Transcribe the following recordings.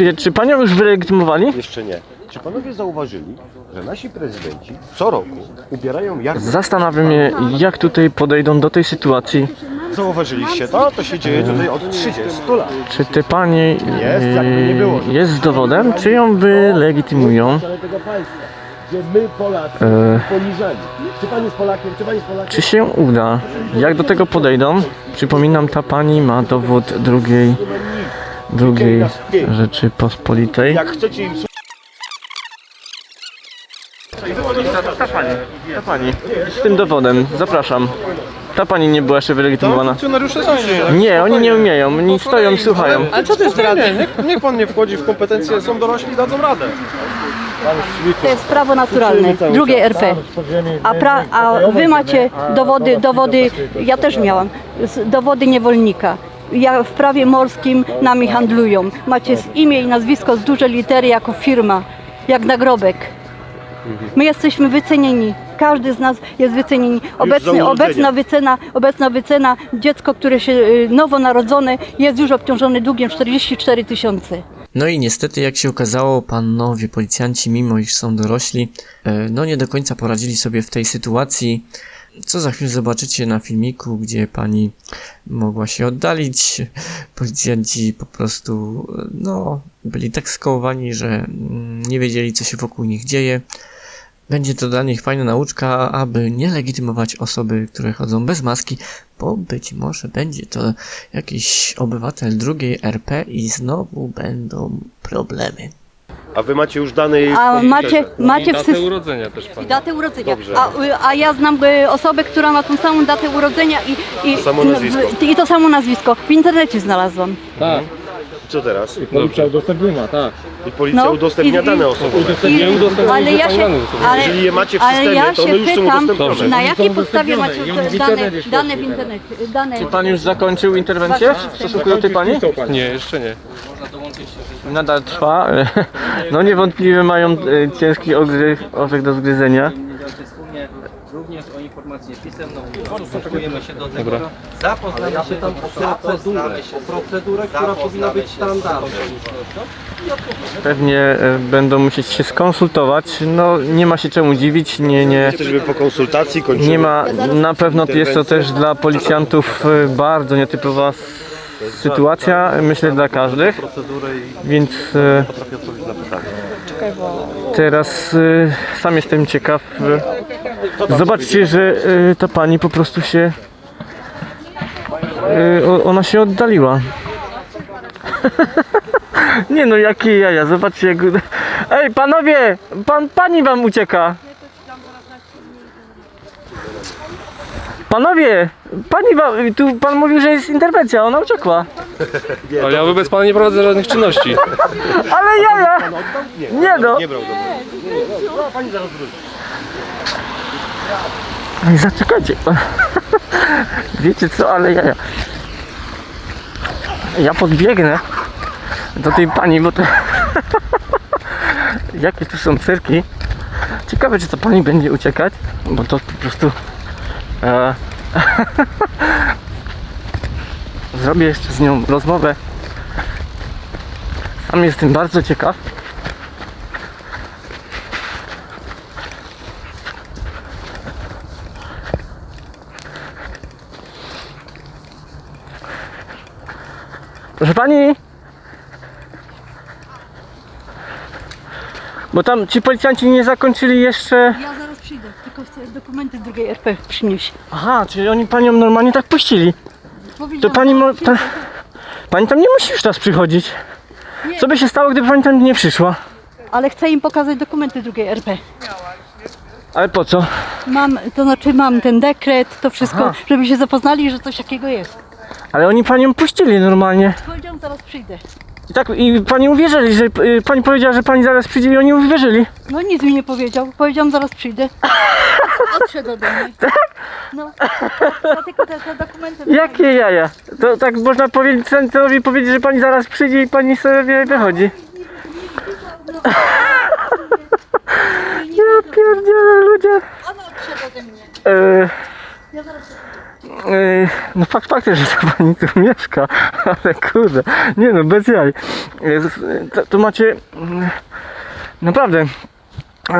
interesuje, czy panią już wylegitymowali? Jeszcze nie. Czy panowie zauważyli, że nasi prezydenci co roku ubierają jak... Zastanawiam się, jak tutaj podejdą do tej sytuacji. Zauważyliście to? To się dzieje tutaj od 30 lat. Czy te panie Jest, jakby nie było. e, jest dowodem, czy ją wylegitymują? tego państwa, gdzie my Polacy E, poniżani. Czy pan jest Polakiem, czy pan jest Polakiem? Czy się uda? Jak do tego podejdą? Przypominam, ta pani ma dowód drugiej, drugiej Rzeczypospolitej. Jak chcecie im Ta pani, ta pani, z tym dowodem, zapraszam. Ta pani nie była jeszcze wylegitymowana. Funkcjonariusze są nie. Nie, oni nie umieją, oni stoją i słuchają. Ale co to jest rady? Niech, niech pan nie wchodzi w kompetencje, są dorośli, dadzą radę. To jest prawo naturalne, drugie RP. A, pra, a wy macie dowody, dowody, ja też miałam, dowody niewolnika. Ja w prawie morskim nami handlują. Macie imię i nazwisko z duże litery jako firma, jak nagrobek. My jesteśmy wycenieni. Każdy z nas jest wycenieni. Obecny, obecna wycena, obecna wycena, dziecko, które się y, nowonarodzone jest już obciążone długiem 44 tysiące. No i niestety, jak się okazało, panowie policjanci, mimo iż są dorośli, e, no nie do końca poradzili sobie w tej sytuacji. Co za chwilę zobaczycie na filmiku, gdzie pani mogła się oddalić. Policjanci po prostu, no, byli tak skołowani, że mm, nie wiedzieli, co się wokół nich dzieje. Będzie to dla nich fajna nauczka, aby nie legitymować osoby, które chodzą bez maski, bo być może będzie to jakiś obywatel drugiej RP i znowu będą problemy. A wy macie już dane jej A macie, macie w Datę systemie. urodzenia też pani. Datę urodzenia. Dobrze. A, y, a ja znam y, osobę, która ma tą samą datę urodzenia i, i, To samo no, nazwisko. w- i to samo nazwisko. W internecie znalazłam. Tak, Co teraz? policja udostępniła, tak. I policja No. udostępnia I- dane i- osobowe. I, Nie udostępniają ale ja się, danych osobowych. ale, Jeżeli je macie w ale systemie, ja to się one już są pytam, udostępnione. na jakiej są podstawie macie udostępnione i one w dane, internecie dane w internecie? Dane. Czy pan już zakończył interwencję w stosunku do tej pani? Nie, jeszcze nie. Nadal trwa. No niewątpliwie mają e, ciężki ogry, orzech do zgryzenia. również o informację pisemną. Się do tego. Zapoznamy się tam o procedurę, o procedurę, która powinna być standardem. Pewnie e, będą musieć się skonsultować. No nie ma się czemu dziwić, nie, nie, po konsultacji, kończymy. nie ma, na pewno jest to też dla policjantów e, bardzo nietypowa sytuacja, myślę dla każdych, więc e, teraz e, sam jestem ciekaw. e, Zobaczcie, że ta pani po prostu się, ona się oddaliła. Nie no, jakie jaja, zobaczcie jak... Ej, panowie, pan, pani wam ucieka. Panowie, pani wam, tu pan mówił, że jest interwencja, ona uciekła. Ale ja wobec pana nie prowadzę żadnych czynności. Ale jaja! Nie no. Nie brał do pani zaraz zaczekajcie. Wiecie co, ale jaja. Ja podbiegnę do tej pani, bo to... Jakie tu są cyrki. Ciekawe, czy ta pani będzie uciekać, bo to po prostu... E... Zrobię jeszcze z nią rozmowę. Sam jestem bardzo ciekaw. Proszę pani! Bo tam ci policjanci nie zakończyli jeszcze. Ja przyjdę, tylko chcę dokumenty z drugiej RP przynieść. Aha, czyli oni panią normalnie tak puścili. To pani mo... ta... Pani tam nie musi już teraz przychodzić. Co by się stało, gdyby pani tam nie przyszła? Ale chcę im pokazać dokumenty drugiej RP. Ale po co? Mam, to znaczy mam ten dekret, to wszystko, Aha. żeby się zapoznali, że coś takiego jest. Ale oni panią puścili normalnie. Powiedziałam, zaraz przyjdę. I tak i pani uwierzyli, że y, pani powiedziała, że pani zaraz przyjdzie i oni uwierzyli. No nic mi nie powiedział. Powiedziałam, zaraz przyjdę. Odszedł ode mnie. No. Ja tylko te, te dokumenty. Jakie jaja? To tak można powiedzieć, centrowi powiedzieć, że pani zaraz przyjdzie i pani sobie wychodzi. Ja pierdzielę ludzie. Ona odszedł ode mnie. E, Ja zaraz... No fakt faktem, że ta pani tu mieszka, ale kurde, nie no, bez jaj. To, to macie mm, naprawdę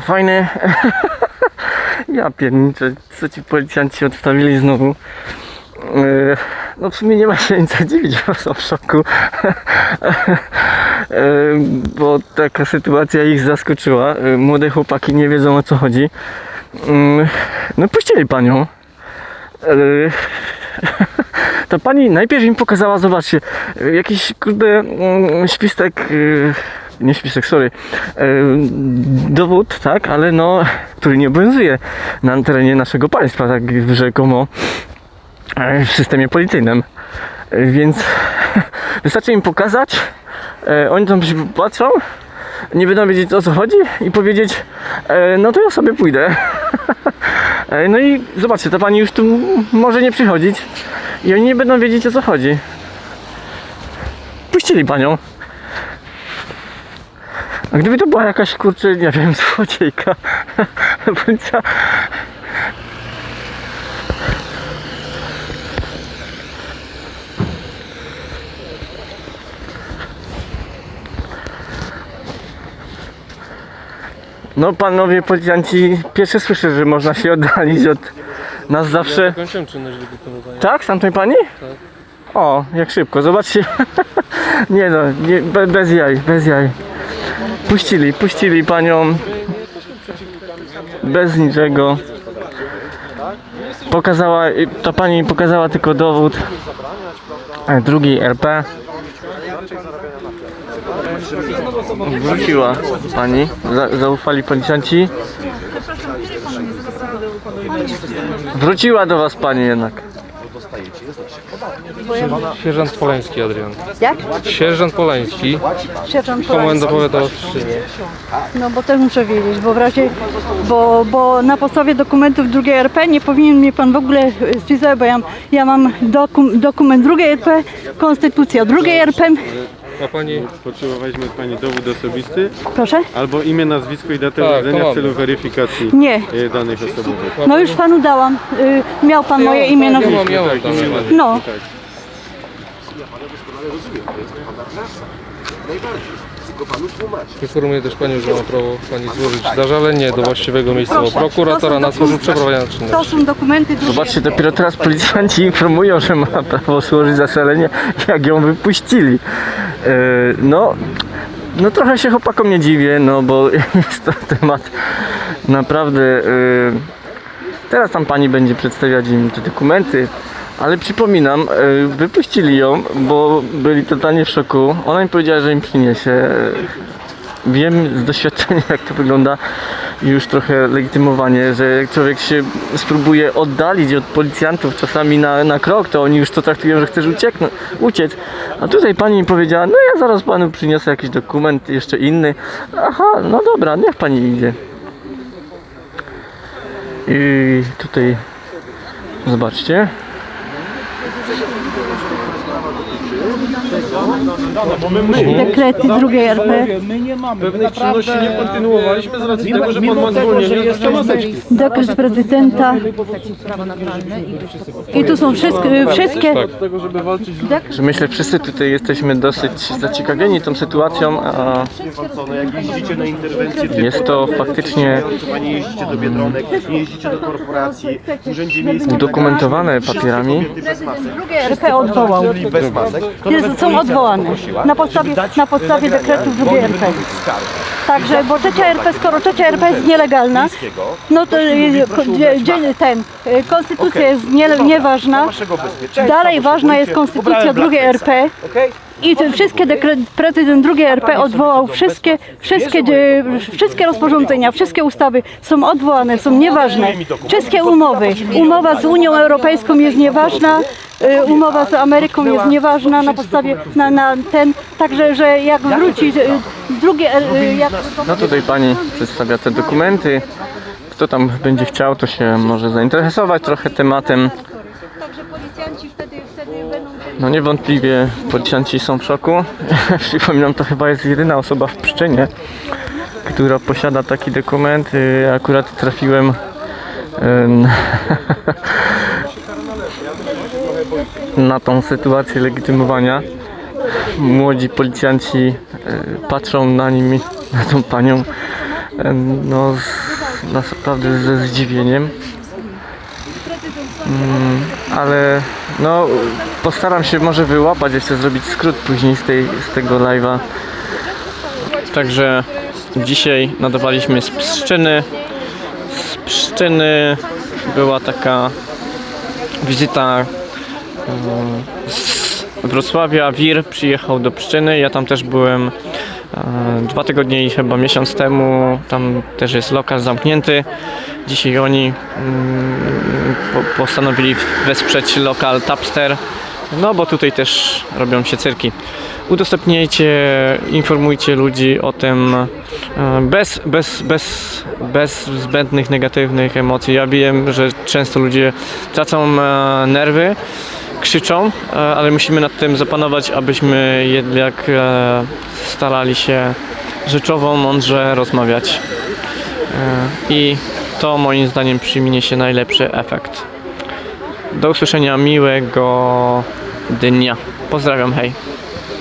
fajne... ja pierniczę, co ci policjanci odstawili znowu. No w sumie nie ma się nic dziwić, bo są w szoku. Bo taka sytuacja ich zaskoczyła. Młode chłopaki nie wiedzą o co chodzi. No puścili panią. Yy, To pani najpierw im pokazała, zobaczcie, jakiś kurde mm, świstek, yy, nie świstek, sorry, yy, dowód, tak, ale no, który nie obowiązuje na terenie naszego państwa, tak rzekomo w systemie policyjnym. Więc wystarczy im pokazać, oni tam się patrzą, nie będą wiedzieć o co chodzi i powiedzieć, no to ja sobie pójdę. E, No i zobaczcie, ta pani już tu może nie przychodzić i oni nie będą wiedzieć o co chodzi. Puścili panią. A gdyby to była jakaś kurczę, nie wiem, złodziejka, policja No panowie policjanci, pierwsze słyszę, że można się oddalić od nas zawsze. Kończyłem czynność wykonywania. Tak? Z tamtej pani? O, jak szybko, zobaczcie. nie no, nie, be, bez jaj, bez jaj. Puścili, puścili panią bez niczego. Pokazała, ta pani pokazała tylko dowód e, drugiej RP. Wróciła pani, Za, zaufali policjanci. Wróciła do was pani jednak. Sierżant Polański, Adrian. Jak? Sierżant Polański, Sierżant komenda Polański. No bo też muszę wiedzieć, bo w razie, bo, bo na podstawie dokumentów drugiej RP nie powinien mnie pan w ogóle spisać, bo ja, ja mam dokum, dokument drugiej RP, konstytucja drugiej RP, Ma pani... Potrzebowaliśmy od Pani dowód osobisty proszę? albo imię, nazwisko i datę Tak, to urodzenia mamy. w celu weryfikacji Nie, e, danych osobowych. no już panu dałam, y, miał pan moje imię, Ja nazwisko. mam, ja mam tam. mam. No, Informuję też Panią, że ma prawo Pani złożyć zażalenie do właściwego miejscowego Proszę. prokuratora są na służbę dokumenty- przeprowadzenia to czynności. są dokumenty drugiej Zobaczcie, dopiero teraz policjanci informują, że ma prawo złożyć zaselenie, jak ją wypuścili. Yy, no, no trochę się chłopakom nie dziwię, no bo jest to temat naprawdę... Yy, teraz tam pani będzie przedstawiać im te dokumenty, ale przypominam, yy, wypuścili ją, bo byli totalnie w szoku. Ona im powiedziała, że im przyniesie. Wiem z doświadczenia, jak to wygląda już trochę legitymowanie, że jak człowiek się spróbuje oddalić od policjantów czasami na, na krok, to oni już to traktują, że chcesz ucieknąć, uciec. A tutaj pani mi powiedziała, no ja zaraz panu przyniosę jakiś dokument, jeszcze inny. Aha, no dobra, niech pani idzie. I tutaj zobaczcie. Dekrety drugiej RP, Pewnych czynności nie kontynuowaliśmy z racji tego, że Pan ma zwolnienie z maseczki. dekret prezydenta. I tu są wszystkie, wszystkie Tego, żeby walczyć z Że myślę, wszyscy tutaj jesteśmy dosyć zaciekawieni tą sytuacją, a Co, no jak jeździcie na interwencję typu, jest to faktycznie Pani jeździcie do Biedronek, nie jeździcie do korporacji, w urzędzie miejskim udokumentowane papierami. bez masek, to Jest, nawet są odwołane. na podstawie, na podstawie dekretów drugiej RP. Także, bo trzecia RP, skoro trzecia RP jest nielegalna, no to dzień ten, y, konstytucja jest nie, nieważna. Dalej ważna jest konstytucja drugiej RP. I wszystkie prezydent drugiej RP odwołał wszystkie, wszystkie, wszystkie rozporządzenia, wszystkie ustawy są odwołane, są nieważne. Wszystkie umowy. Umowa z Unią Europejską jest nieważna, y, umowa z Ameryką jest nieważna na podstawie na, na ten, także że jak wróci drugie, y, jak No tutaj pani przedstawia te dokumenty. Kto tam będzie chciał, to się może zainteresować trochę tematem. Także policjanci wtedy, będą No niewątpliwie policjanci są w szoku. Przypominam, to chyba jest jedyna osoba w Pszczynie, która posiada taki dokument. Y, Akurat trafiłem na tą sytuację legitymowania. Młodzi policjanci e, patrzą na nimi, na tą panią, e, no z, naprawdę ze zdziwieniem. Mm, ale no postaram się może wyłapać, jeszcze zrobić skrót później z, tej, z tego live'a. Także dzisiaj nadawaliśmy z Pszczyny. Z Pszczyny była taka wizyta e, z Wrocławia. Wir przyjechał do Pszczyny. Ja tam też byłem e, dwa tygodnie i chyba miesiąc temu. Tam też jest lokal zamknięty. Dzisiaj oni mm, po, postanowili wesprzeć lokal Tapster. No bo tutaj też robią się cyrki. Udostępniajcie, informujcie ludzi o tym e, bez, bez, bez, bez zbędnych negatywnych emocji. Ja wiem, że często ludzie tracą e, nerwy, krzyczą, e, ale musimy nad tym zapanować, abyśmy jednak e, starali się rzeczowo, mądrze rozmawiać. E, I to moim zdaniem przyniesie najlepszy efekt. Do usłyszenia miłego dnia. Pozdrawiam, hej.